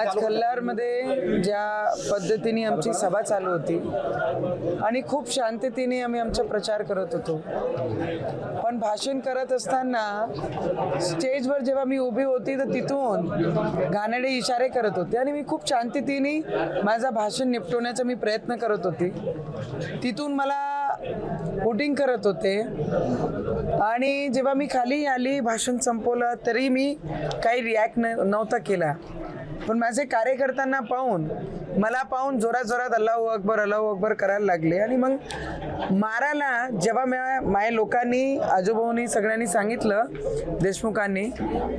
आज कल्लारमध्ये ज्या पद्धतीने आमची सभा चालू होती आणि खूप शांततेने आम्ही आमचा प्रचार करत होतो. पण भाषण करत असताना स्टेजवर जेव्हा मी उभी होती तर तिथून घाणेडे इशारे करत होते आणि मी खूप शांततेने माझा भाषण निपटवण्याचा मी प्रयत्न करत होते. तिथून मला वोटिंग करत होते. आणि जेव्हा मी खाली आली भाषण संपवलं तरी मी काही रिॲक्ट नव्हता केला. पण माझे कार्यकर्त्यांना पाहून मला पाहून जोरात जोरात अल्लाहू अकबर अल्लाहू अकबर करायला लागले. आणि मग मारायला जेव्हा म्या माझ्या लोकांनी आजोबांनी सगळ्यांनी सांगितलं देशमुखांनी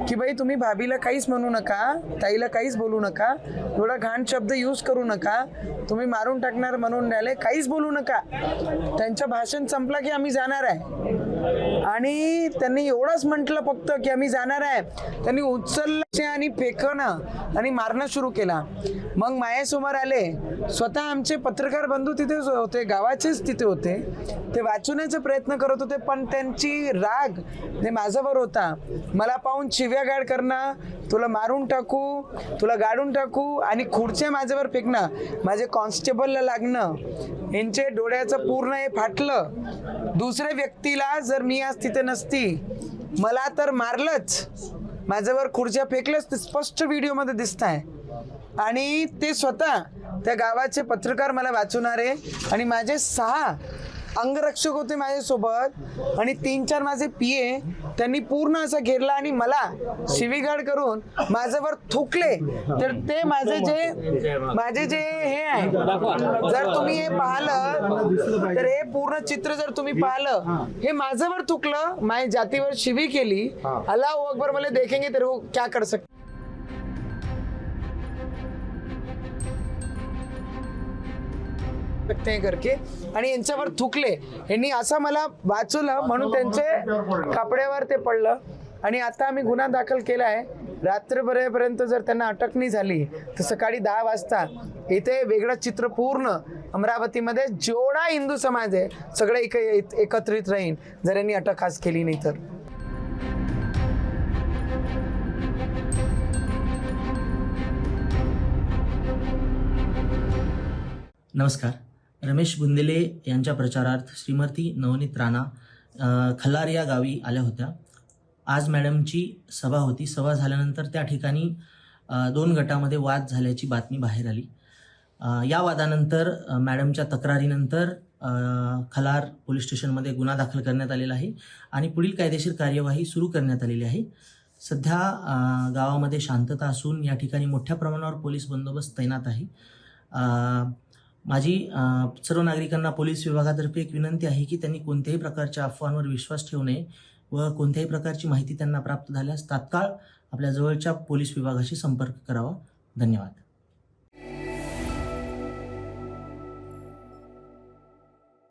की बाई तुम्ही भाभीला काहीच म्हणू नका ताईला काहीच बोलू नका एवढा घाण शब्द यूज करू नका तुम्ही मारून टाकणार म्हणून राहिले काहीच बोलू नका. त्यांचं भाषण संपलं की आम्ही जाणार आहे. आणि त्यांनी एवढंच म्हटलं फक्त की आम्ही जाणार आहे. त्यांनी उचललं आणि फेकणं आणि मारणं सुरू केला. मग मायासमोर आले. स्वतः आमचे पत्रकार बंधू तिथे होते गावाचेच तिथे होते. ते वाचवण्याचा प्रयत्न करत होते पण त्यांची राग जे माझ्यावर होता. मला पाहून शिव्यागाड करणं तुला मारून टाकू तुला गाडून टाकू आणि खुर्च्या माझ्यावर फेकणं माझे कॉन्स्टेबलला लागणं यांचे डोळ्याचं पूर्ण हे फाटलं. दुसऱ्या व्यक्तीला जर मी आज तिथे नसती मला तर मारलंच. माझ्यावर खुर्च्या फेकलंच ते स्पष्ट व्हिडिओमध्ये दिसत आहे आणि ते स्वतः त्या गावाचे पत्रकार मला वाचवणारे आणि माझे सहा अंगरक्षक होते माझ्यासोबत आणि तीन चार माझे पिये त्यांनी पूर्ण असं घेरला आणि मला शिवीगाळ करून माझ्यावर थुकले. तर ते माझे जे माझे जे हे आहे जर तुम्ही हे पाहिलं तर हे पूर्ण चित्र जर तुम्ही पाहिलं हे माझ्यावर थुकलं माझ्या जातीवर शिवी केली अल्लाह अकबर मला देखेंगे तेरे को क्या कर सकते? सकते हैं करके आणि यांच्यावर थुकले. यांनी असं मला वाचवलं म्हणून त्यांचे कपड्यावर ते पडलं. आणि आता आम्ही गुन्हा दाखल केला आहे. रात्रभरेपर्यंत जर त्यांना अटक नाही झाली तर सकाळी दहा वाजता इथे वेगळं चित्र पूर्ण अमरावतीमध्ये जेवढा हिंदू समाज आहे सगळे एक एकत्रित राहीन. जर यांनी अटक खास केली नाही तर. नमस्कार. रमेश बुंदेले यांच्या प्रचारार्थ श्रीमती नवनीत राणा खल्लार या गावी आल्या होत्या. आज मॅडमची सभा होती. सभा झाल्यानंतर त्या ठिकाणी दोन गटामध्ये वाद झाल्याची बातमी बाहेर आली. या वादानंतर मॅडमच्या तक्रारीनंतर खलार पोलीस स्टेशनमध्ये गुन्हा दाखल करण्यात आलेला आहे आणि पुढील कायदेशीर कार्यवाही सुरू करण्यात आलेली आहे. सध्या गावामध्ये शांतता असून या ठिकाणी मोठ्या प्रमाणावर पोलीस बंदोबस्त तैनात आहे. माझी सर्व नागरिकांना पोलीस विभागातर्फे एक विनंती आहे की त्यांनी कोणत्याही प्रकारच्या अफवांवर विश्वास ठेवू नये व कोणत्याही प्रकारची माहिती त्यांना प्राप्त झाल्यास तात्काळ आपल्या जवळच्या पोलीस विभागाशी संपर्क करावा. धन्यवाद.